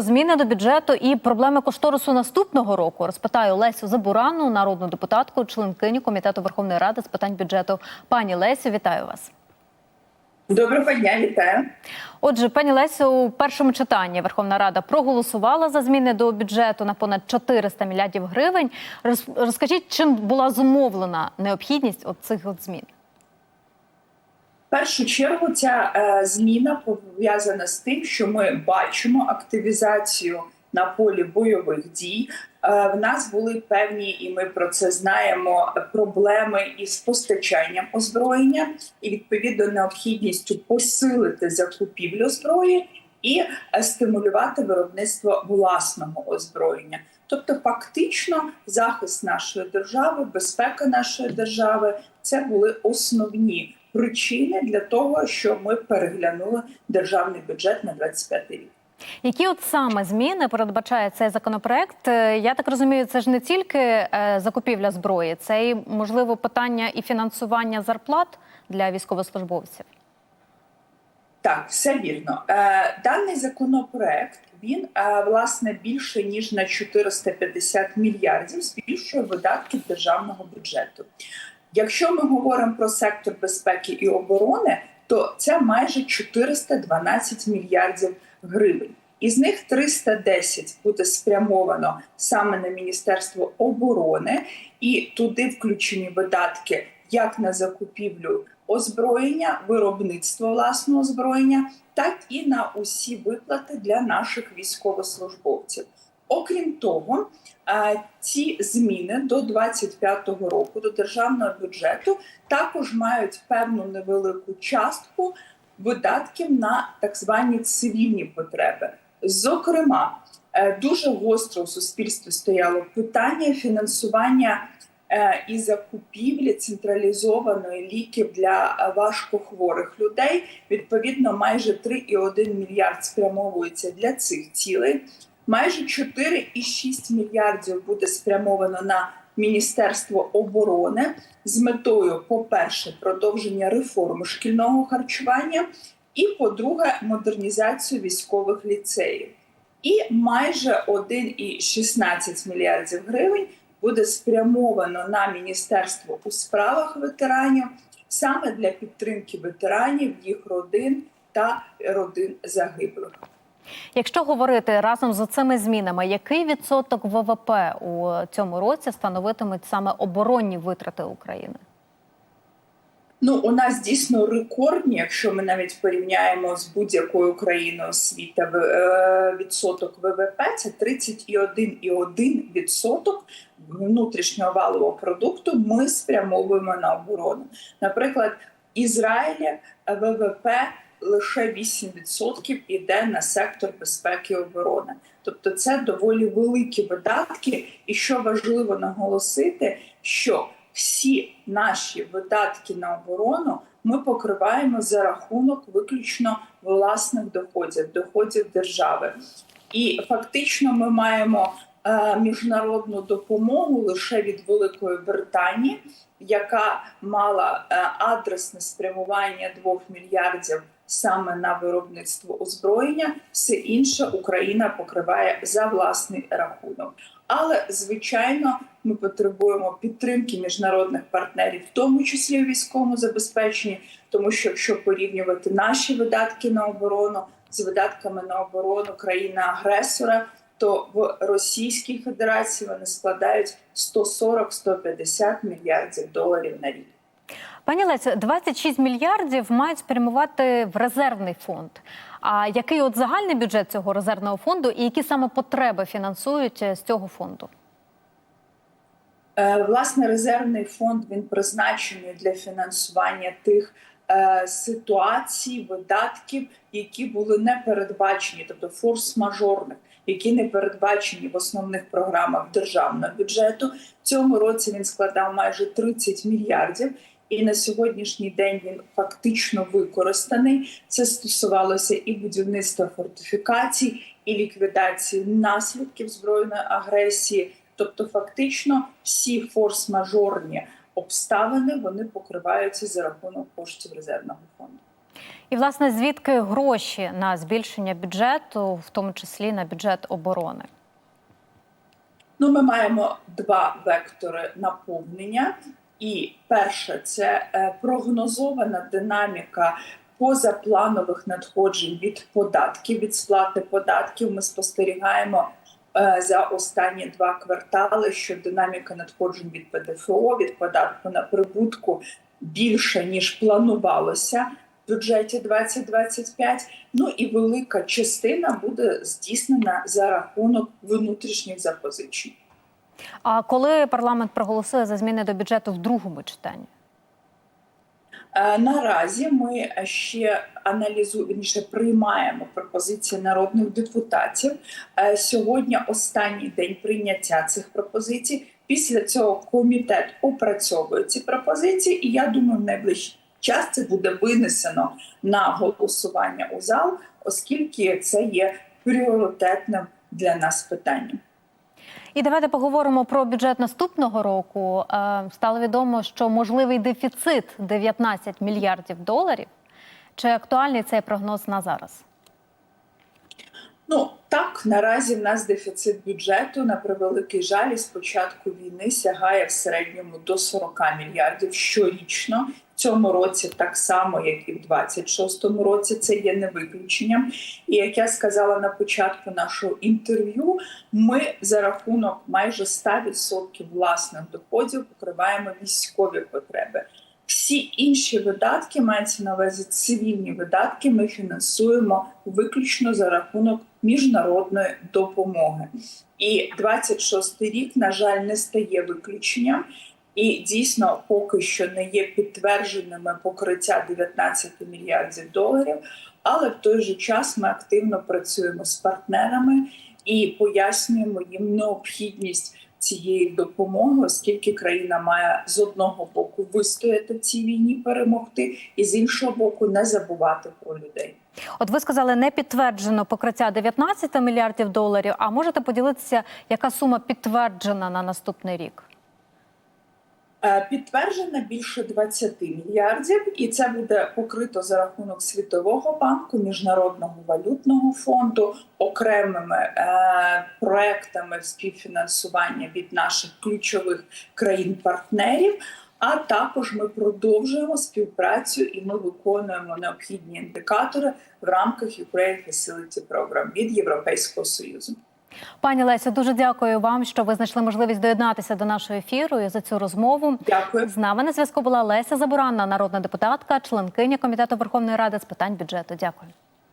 Зміни до бюджету і проблеми кошторису наступного року розпитаю Лесю Забурану, народну депутатку, членкиню комітету Верховної Ради з питань бюджету. Пані Лесю, вітаю вас. Доброго дня, вітаю. Отже, пані Лесю, у першому читанні Верховна Рада проголосувала за зміни до бюджету на понад 400 мільярдів гривень. Роз- Розкажіть, чим була зумовлена необхідність от цих от змін? Першу чергу ця е, зміна пов'язана з тим, що ми бачимо активізацію на полі бойових дій. Е, в нас були певні, і ми про це знаємо, проблеми із постачанням озброєння, і відповідно необхідністю посилити закупівлю зброї і е, стимулювати виробництво власного озброєння. Тобто, фактично, захист нашої держави, безпека нашої держави це були основні причини для того, що ми переглянули державний бюджет на 25 рік. Які от саме зміни передбачає цей законопроект? Е, Я так розумію, це ж не тільки е, закупівля зброї, це і можливо питання і фінансування зарплат для військовослужбовців. Так, все вірно. Е, даний законопроект він власне більше ніж на 450 мільярдів збільшує видатки державного бюджету. Якщо ми говоримо про сектор безпеки і оборони, то це майже 412 мільярдів гривень. Із них 310 буде спрямовано саме на Міністерство оборони, і туди включені видатки як на закупівлю озброєння, виробництво власного озброєння, так і на усі виплати для наших військовослужбовців. Окрім того, е, ці зміни до 25-го року до державного бюджету також мають певну невелику частку видатків на так звані цивільні потреби. Зокрема, е, дуже гостро у суспільстві стояло питання фінансування е, і закупівлі централізованої ліків для важкохворих людей. Відповідно, майже 3,1 мільярд спрямовується для цих цілей. Майже 4,6 мільярдів буде спрямовано на Міністерство оборони з метою, по-перше, продовження реформи шкільного харчування, і по-друге, модернізацію військових ліцеїв. І майже 1,16 мільярдів гривень буде спрямовано на міністерство у справах ветеранів саме для підтримки ветеранів, їх родин та родин загиблих. Якщо говорити разом з цими змінами, який відсоток ВВП у цьому році становитимуть саме оборонні витрати України? Ну, у нас дійсно рекордні, якщо ми навіть порівняємо з будь-якою країною світу е, відсоток ВВП, це 31,1 відсоток внутрішнього валового продукту. Ми спрямовуємо на оборону. Наприклад, Ізраїлі ВВП лише 8% іде на сектор безпеки і оборони. Тобто, це доволі великі видатки. І що важливо наголосити, що всі наші видатки на оборону ми покриваємо за рахунок виключно власних доходів, доходів держави. І фактично ми маємо е, міжнародну допомогу лише від Великої Британії, яка мала е, адресне спрямування 2 мільярдів саме на виробництво озброєння. Все інше Україна покриває за власний рахунок. Але звичайно, ми потребуємо підтримки міжнародних партнерів, в тому числі у військовому забезпеченні, тому що якщо порівнювати наші видатки на оборону з видатками на оборону країни-агресора, то в Російській Федерації вони складають 140-150 мільярдів доларів на рік. Пані Лесю, 26 мільярдів мають спрямувати в резервний фонд. А який от загальний бюджет цього резервного фонду і які саме потреби фінансують е, з цього фонду? Е, Власне, резервний фонд він призначений для фінансування тих е, ситуацій, видатків, які були не передбачені, тобто форс-мажорних, які не передбачені в основних програмах державного бюджету. В цьому році він складав майже 30 мільярдів. І на сьогоднішній день він фактично використаний. Це стосувалося і будівництва фортифікацій, і ліквідації наслідків збройної агресії. Тобто, фактично, всі форс-мажорні обставини вони покриваються за рахунок коштів резервного фонду. І власне звідки гроші на збільшення бюджету, в тому числі на бюджет оборони? Ну, ми маємо два вектори наповнення. І перше це е, прогнозована динаміка позапланових надходжень від податків, від сплати податків. Ми спостерігаємо е, за останні два квартали, що динаміка надходжень від ПДФО, від податку на прибутку більше ніж планувалося в бюджеті 2025. Ну і велика частина буде здійснена за рахунок внутрішніх запозичень. А коли парламент проголосує за зміни до бюджету в другому читанні? Е, Наразі ми ще аналізуємо приймаємо пропозиції народних депутатів. Е, Сьогодні останній день прийняття цих пропозицій. Після цього комітет опрацьовує ці пропозиції, і я думаю, в найближчий час це буде винесено на голосування у зал, оскільки це є пріоритетним для нас питанням. І давайте поговоримо про бюджет наступного року. Е, Стало відомо, що можливий дефіцит 19 мільярдів доларів. Чи актуальний цей прогноз на зараз? Ну так наразі в нас дефіцит бюджету на превеликий жаль із початку війни сягає в середньому до 40 мільярдів щорічно. Цьому році так само, як і в 26-му році, це є не виключенням. І як я сказала на початку нашого інтерв'ю, ми за рахунок майже 100% власних доходів покриваємо військові потреби. Всі інші видатки мається на увазі цивільні видатки. Ми фінансуємо виключно за рахунок міжнародної допомоги. І 26-й рік, на жаль, не стає виключенням. І дійсно, поки що не є підтвердженими покриття 19 мільярдів доларів. Але в той же час ми активно працюємо з партнерами і пояснюємо їм необхідність цієї допомоги, оскільки країна має з одного боку вистояти цій війні, перемогти, і з іншого боку не забувати про людей. От ви сказали, не підтверджено покриття 19 мільярдів доларів. А можете поділитися, яка сума підтверджена на наступний рік? Е, Підтверджено більше 20 мільярдів, і це буде покрито за рахунок Світового банку, Міжнародного валютного фонду, окремими е, проектами співфінансування від наших ключових країн-партнерів. А також ми продовжуємо співпрацю і ми виконуємо необхідні індикатори в рамках Ukraine Facility Program від Європейського союзу. Пані Лесю, дуже дякую вам, що ви знайшли можливість доєднатися до нашого ефіру і за цю розмову. Дякую. З нами на зв'язку була Леся Забуранна, народна депутатка, членкиня комітету Верховної Ради з питань бюджету. Дякую.